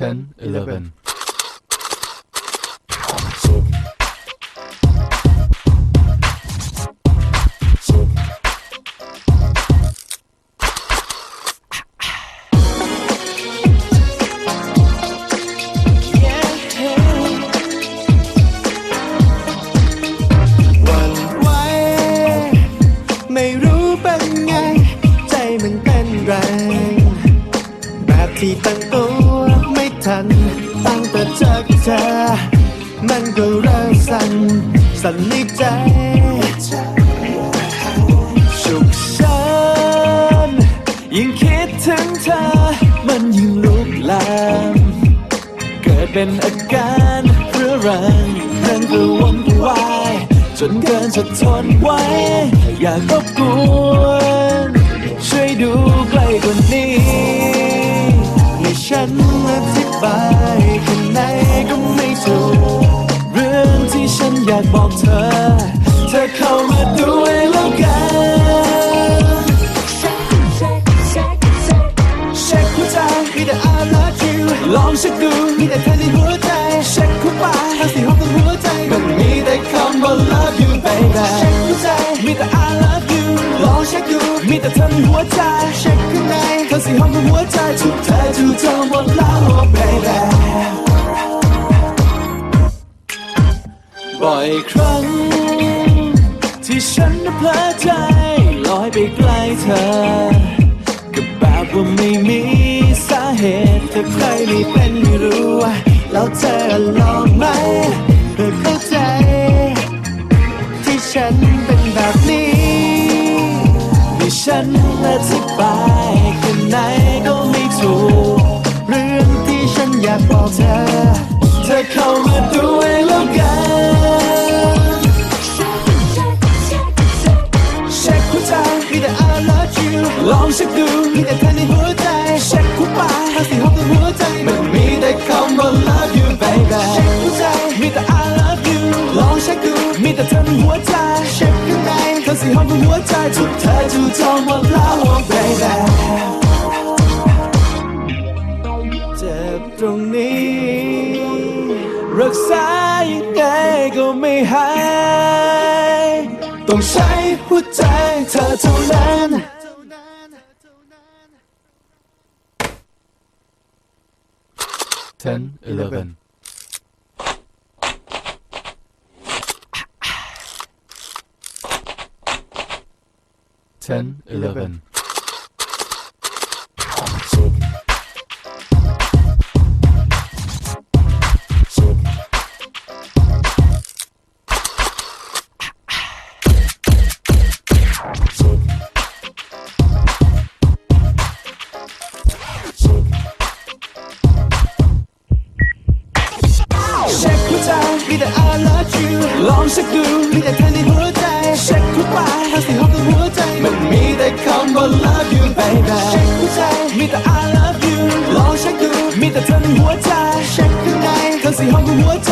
10, 11. หวั่น ตั้งแต่เจอกับเธอ มันก็เริ่มสั่นสั่นในใจฉุกฉินยิ่งคิดถึงเธอ มันยิ่งลุกลามเกิดเป็นอาการเรื้อรังเรื่งกระวนกวายจนเกินจะทนไหวอยากรบกวนช่วยดูใกล้กว่านี้ให้ฉันอธิ บายแค่ไหนก็ไม่ถูกเรื่องที่ฉันอยากบอกเธอ เธอเข้ามาดูให้แล้วกันเช็คหัวใจมีแต่ I love you ลองเช็คดูมีแต่เธอในหัวใจเช็คเข้าไปทั้งสี่ห้องทั้งหัวใจมันมีแต่คำว่า love you baby เช็คหัวใจมีแต่ I love you ลองเช็คดูมีแต่เธอในหัวใจเช็ค ครั้งสี่ห้องทั้งหัวใจทุกเธอจู่โจมหมดแล้ว oh baby บ่อยครั้ง ที่ฉันน่ะเพลอใจลอยไปไกลเธอก็แบบว่าไม่มีสาเหตุถ้าใครไม่เป็นไม่รู้แล้วเธอลองไหมเพื่อเข้าใจ ที่ฉันเป็นแบบนี้ที่ฉันอธิบายแค่ ไหนก็ไม่ถูก เรื่องที่ฉันอยากบอกเธอ เธอเข้ามาดูให้แล้วกันเช็คหัวใจมีแต่ I love you ลองเช็คดูมีแต่เธอในหัวใจเช็คหัวปากทั้งสี่ห้องทั้งหัวใจมันมีแต่คำว่า love you baby เช็คหัวใจมีแต่ I love you ลองเช็คดูมีแต่เธอในหัวใจเช็คข้างในทั้งสี่ห้องทั้งหัวใจทุกเธอจู่จมหมดแล้ว oh baby ไม่หาย ต้องใช้หัวใจเธอเท่านั้น 10, 11. 10, 11. เช็คหัวใจมีแต่ I love you ลองเช็คดูมีแต่เธอในหัวใจเช็คหัวปากทั้งสี่ห้องทั้งหัวใจมันมีแต่คำว่า love you baby เช็คหัวใจมีแต่ I love you ลองเช็คดูมีแต่เธอในหัวใจเช็คข้างในทั้งสี่ห้องทั้งหัวใจ